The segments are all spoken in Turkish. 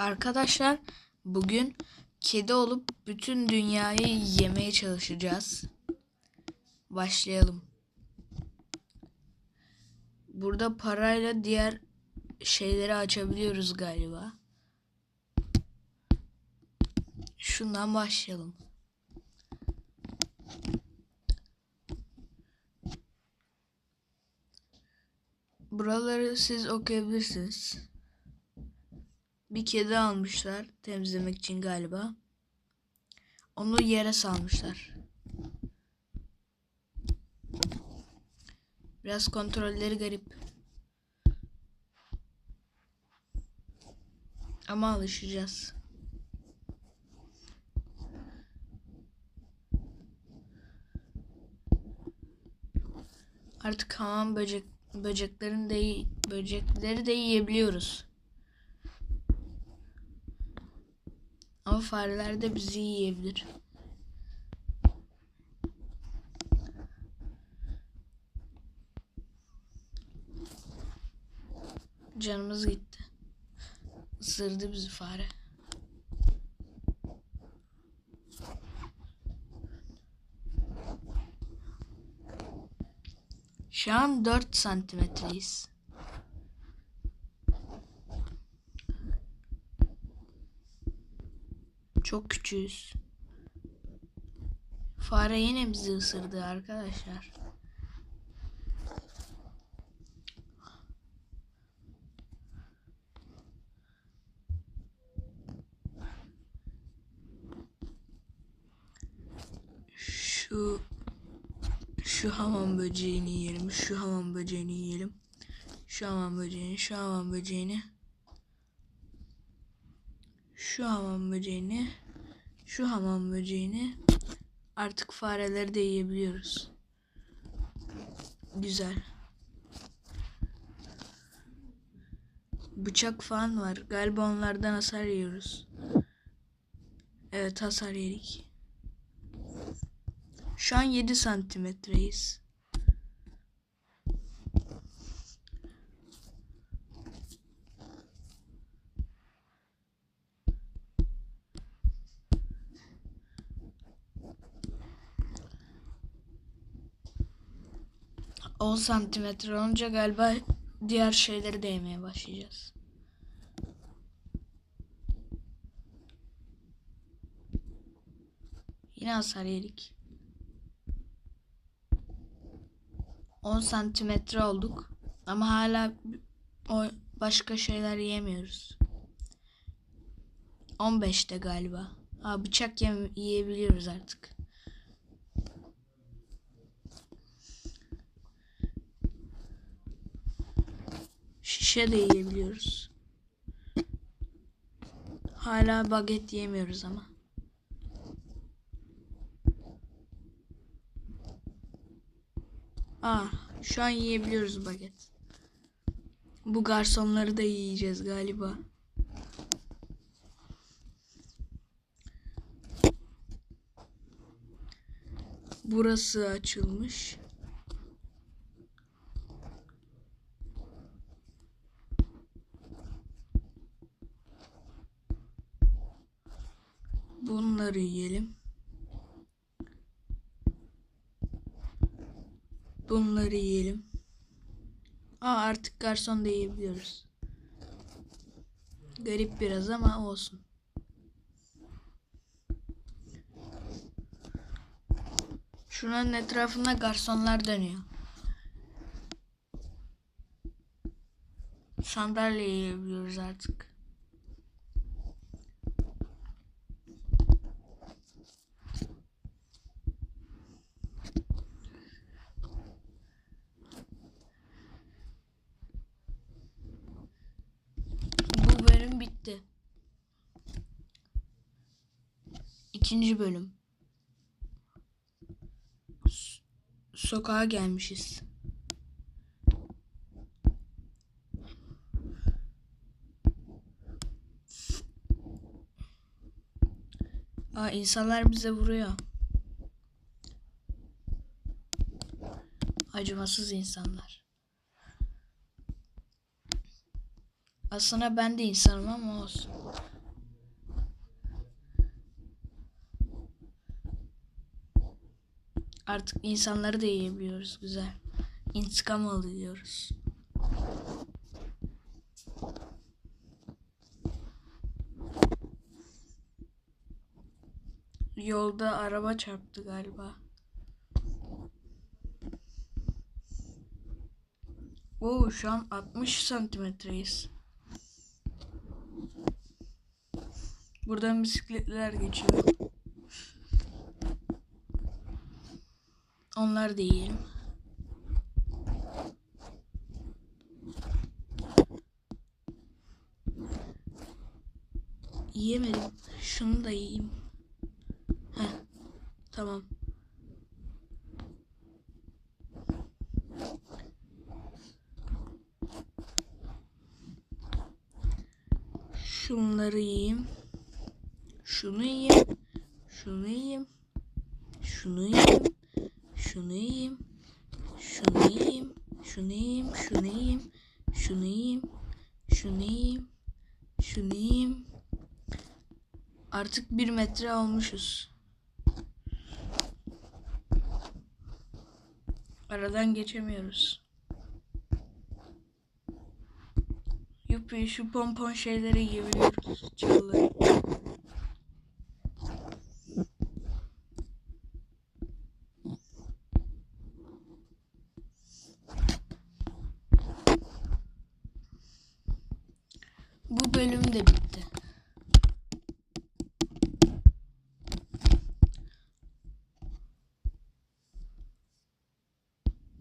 Arkadaşlar bugün kedi olup bütün dünyayı yemeye çalışacağız. Başlayalım. Burada parayla diğer şeyleri açabiliyoruz galiba. Şundan başlayalım. Buraları siz okuyabilirsiniz. Bir kedi almışlar temizlemek için galiba. Onu yere salmışlar. Biraz kontrolleri garip. Ama alışacağız. Artık hamam böcek böceklerin de böcekleri de yiyebiliyoruz. Ama fareler de bizi yiyebilir. Canımız gitti. Isırdı bizi fare. Şu an 4 santimetreyiz. Çok küçüğüz. Fare yine bizi ısırdı arkadaşlar. Şu şu hamam böceğini yiyelim. Şu hamam böceğini yiyelim. Şu hamam böceğini, şu hamam böceğini. Şu hamam böceğini, şu hamam böceğini. Artık fareleri de yiyebiliyoruz. Güzel. Bıçak falan var. Galiba onlardan hasar yiyoruz. Evet hasar yedik. Şu an 7 santimetreyiz. On santimetre olunca galiba diğer şeyleri de yemeye başlayacağız. Yine hasar yedik. 10 santimetre olduk. Ama hala o başka şeyler yemiyoruz. 15'te galiba. Aa, bıçak yem yiyebiliyoruz artık. Şişe de yiyebiliyoruz. Hala baget yemiyoruz ama. Aa, şu an yiyebiliyoruz baget. Bu garsonları da yiyeceğiz galiba. Burası açılmış. Bunları yiyelim. Bunları yiyelim. Aa artık garson da yiyebiliyoruz. Garip biraz ama olsun. Şunun etrafında garsonlar dönüyor. Sandalye yiyebiliyoruz artık. Bu bölüm bitti. İkinci bölüm. S- sokağa gelmişiz. Aa insanlar bize vuruyor. Acımasız insanlar. Aslında ben de insanım ama olsun. Artık insanları da yiyebiliyoruz. Güzel. İntikam alıyoruz. Yolda araba çarptı galiba. Oo şu an 60 santimetreyiz. Buradan bisikletler geçiyor. Onlar da yiyelim. Yiyemedim. Şunu da yiyeyim. Heh. Tamam. Şunları yiyeyim. Şunu yiyeyim. Şunu yiyeyim. Şunu yiyeyim. Şunu yiyeyim. Şunu yiyeyim. Şunu yiyeyim. Şunu yiyeyim. Şunu yiyeyim. Şunu yiyeyim. Şunu yiyeyim. Artık bir metre olmuşuz. Aradan geçemiyoruz. Yuppi şu pompon şeyleri yiyebiliyoruz. Çalıları. De bitti.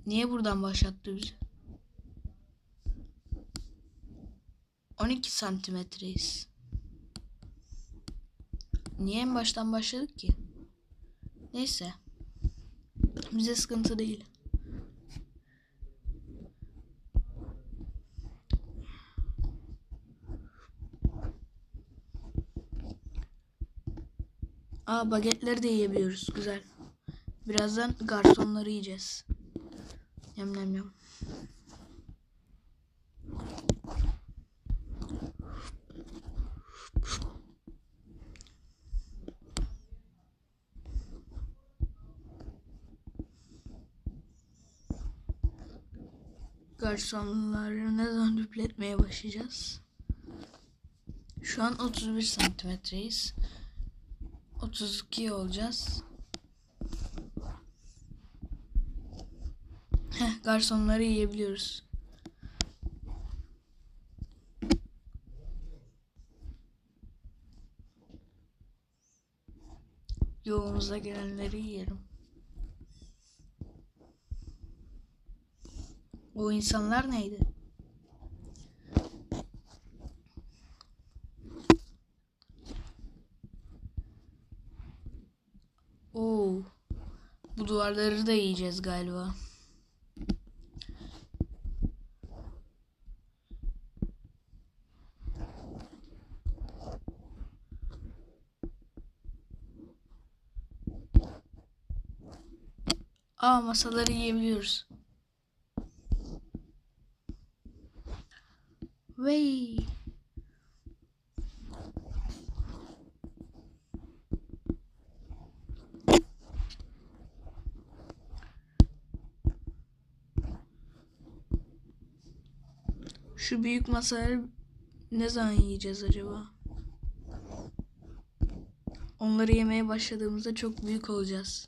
Niye buradan başlattı bizi? 12 santimetreyiz. Niye en baştan başladık ki? Neyse. Bize sıkıntı değil. Aa bagetleri de yiyebiliyoruz. Güzel. Birazdan garsonları yiyeceğiz. Yem yem yem. Garsonları ne zaman düpletmeye başlayacağız? Şu an 31 santimetreyiz. 32 olacağız. Heh, garsonları yiyebiliyoruz. Yolumuza gelenleri yiyelim. O insanlar neydi? Oo. Bu duvarları da yiyeceğiz galiba. Aa masaları yiyebiliyoruz. Vey. Şu büyük masaları ne zaman yiyeceğiz acaba? Onları yemeye başladığımızda çok büyük olacağız.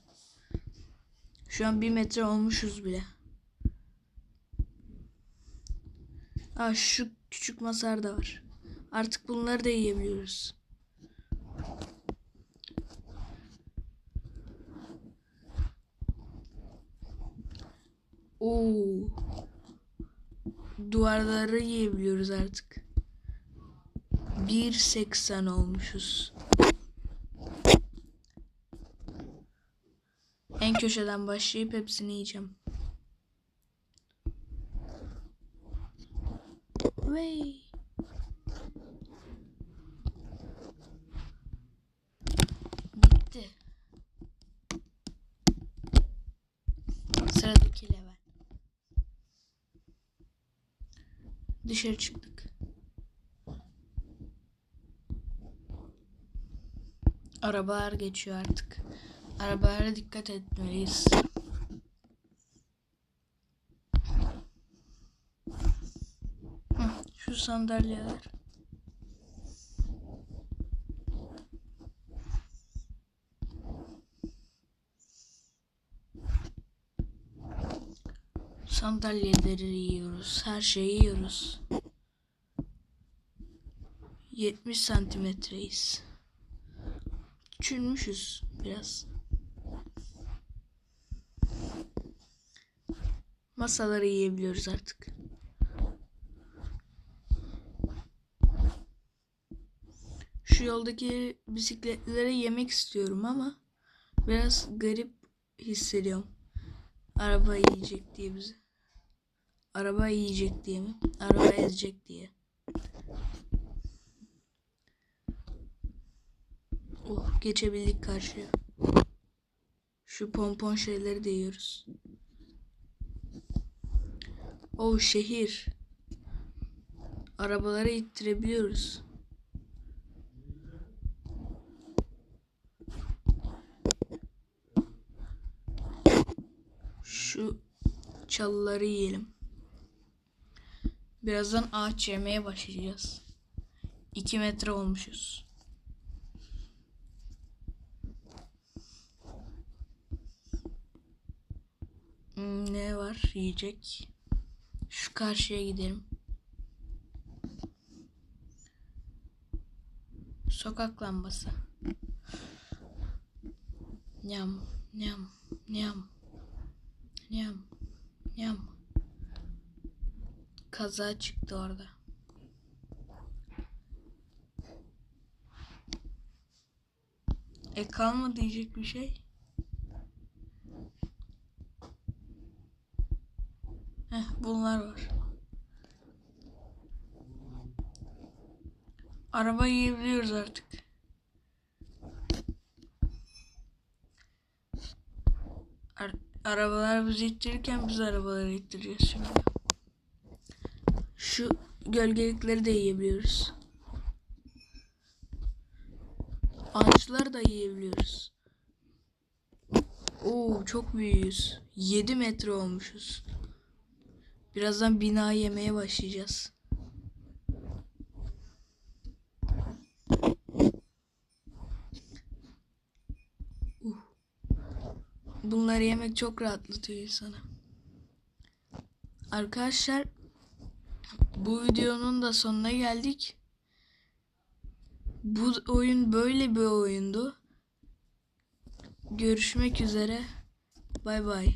Şu an bir metre olmuşuz bile. Aa şu küçük masar da var. Artık bunları da yiyebiliyoruz. Oo. Duvarları yiyebiliyoruz artık. 1.80 olmuşuz. En köşeden başlayıp hepsini yiyeceğim. Vey. dışarı çıktık. Arabalar geçiyor artık. Arabalara dikkat etmeliyiz. Şu sandalyeler. Sandalyeleri yiyoruz. Her şeyi yiyoruz. 70 santimetreyiz. Küçülmüşüz biraz. Masaları yiyebiliyoruz artık. Şu yoldaki bisikletlere yemek istiyorum ama biraz garip hissediyorum. Araba yiyecek diye bizi. Araba yiyecek diye mi? Araba ezecek diye. Oh geçebildik karşıya. Şu pompon şeyleri de yiyoruz. Oh şehir. Arabaları ittirebiliyoruz. Şu çalıları yiyelim. Birazdan ağaç yemeye başlayacağız. 2 metre olmuşuz. Hmm, ne var yiyecek? Şu karşıya gidelim. Sokak lambası. Nyam, nyam, nyam. Nyam, nyam. Kaza çıktı orada. E kalmadı diyecek bir şey. Heh, bunlar var. Araba yiyebiliyoruz artık. Ar- arabalar bizi ittirirken biz arabaları ittireceğiz şimdi. Şu gölgelikleri de yiyebiliyoruz. Ağaçları da yiyebiliyoruz. Oo çok büyüğüz. 7 metre olmuşuz. Birazdan bina yemeye başlayacağız. Uh. Bunları yemek çok rahatlatıyor insanı. Arkadaşlar bu videonun da sonuna geldik. Bu oyun böyle bir oyundu. Görüşmek üzere. Bay bay.